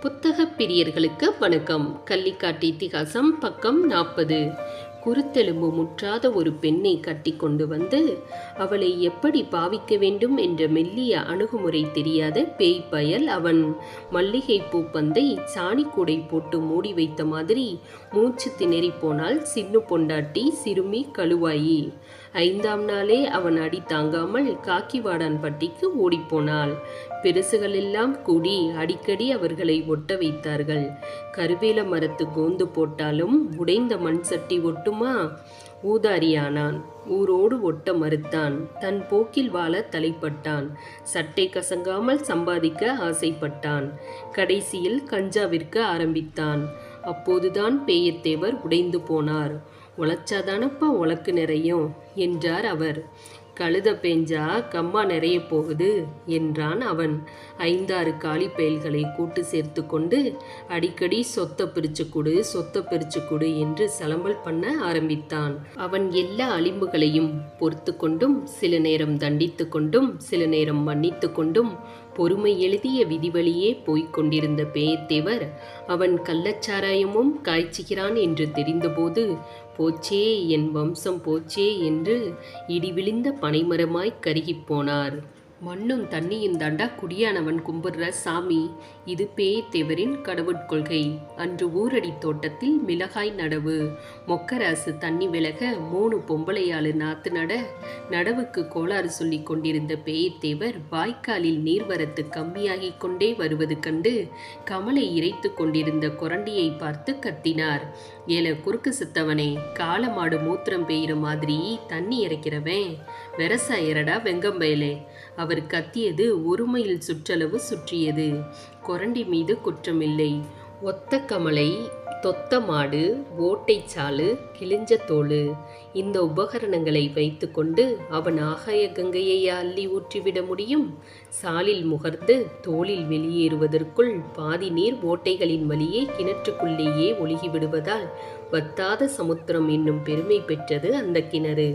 புத்தகப் பிரியர்களுக்கு வணக்கம். கள்ளிக்காட்டு இத்திகாசம் பக்கம் நாற்பது குருத்தெலும்பு முற்றாத ஒரு பெண்ணை கட்டி கொண்டு வந்து அவளை எப்படி பாவிக்க வேண்டும்? என்ற மெல்லிய அணுகுமுறை தெரியாத பேய் பயல் அவன் மல்லிகை பூப்பந்தை சாணிக்கூடை போட்டு மூடி வைத்த மாதிரி மூச்சு திணறி போனால் சின்னு பொண்டாட்டி சிறுமி கழுவாயி. ஐந்தாம் நாளே அவன் அடி தாங்காமல் காக்கிவாடான் பட்டிக்கு ஓடிப்போனாள் பெருசுகளெல்லாம் கூடி அடிக்கடி அவர்களை ஒட்ட வைத்தார்கள். கருவேல மரத்து கோந்து போட்டாலும் உடைந்த மண் சட்டி ஒட்டும் ஊதாரியானான். ஊரோடு ஒட்ட மறுத்தான். தன் போக்கில் வாழ தலைப்பட்டான். சட்டை கசங்காமல் சம்பாதிக்க ஆசைப்பட்டான். கடைசியில் கஞ்சாவிற்க ஆரம்பித்தான். அப்போதுதான் பேயத்தேவர் உடைந்து போனார். உழைச்சாதானப்பா உலக்கு நிறையும்? என்றார் அவர். கழுத பேஞ்சா கம்மா நிறைய போகுது என்றான் அவன். ஐந்தாறு காலி பயல்களை கூட்டு சேர்த்து கொண்டு அடிக்கடி சொத்தை பிரிச்சு கொடு சொத்தை பிரிச்சு கொடு என்று சலம்பல் பண்ண ஆரம்பித்தான். அவன் எல்லா அலிம்புகளையும் பொறுத்து கொண்டும் சில நேரம் தண்டித்து கொண்டும் சில நேரம் மன்னித்து கொண்டும் பொறுமை எழுதிய விதிவழியே போய்க் கொண்டிருந்த பேயத்தேவர் அவன் கள்ளச்சாராயமும் காய்ச்சுகிறான் என்று தெரிந்தபோது போச்சே என் வம்சம் போச்சே என்று இடி விழுந்த பனைமரமாய் கருகிப் போனார். மண்ணும் தண்ணியும் தாண்டா குடியானவன் கும்பிடுற சாமி. இது பேயத்தேவரின் கடவுட்கொள்கை அன்று ஊரடி தோட்டத்தில் மிளகாய் நடவு. மொக்கராசு தண்ணி விலக மூணு பொம்பளையாளு நாத்து நட. நடவுக்கு கோளாறு சொல்லி கொண்டிருந்த பேயத்தேவர் வாய்க்காலில் நீர்வரத்து கம்மியாகிக் கொண்டே வருவது கண்டு கமலை இறைத்து கொண்டிருந்த குரண்டியை பார்த்து கத்தினார். ஏல குறுக்கு சித்தவனே காலமாடு மூத்திரம் பெய்கிற மாதிரி தண்ணி இறைக்கிறவன். வெரசாயரடா வெங்கம்பயலே அவர் கத்தியது ஒரு மைல் சுற்றளவு சுற்றியது. கொரண்டி மீது குற்றமில்லை. ஒத்த கமலை தொத்த மாடு ஓட்டைச்சாலு கிழிஞ்ச தோடு இந்த உபகரணங்களை வைத்துக்கொண்டு அவன் ஆகாய கங்கையை அள்ளி ஊற்றிவிட முடியும்? சாலில் முகர்ந்து தோளில் வெளியேறுவதற்குள் பாதி நீர் ஓட்டைகளின் வழியே கிணற்றுக்குள்ளேயே ஒழுகிவிடுவதால் வத்தாத சமுத்திரம் என்னும் பெருமை பெற்றது அந்த கிணறு.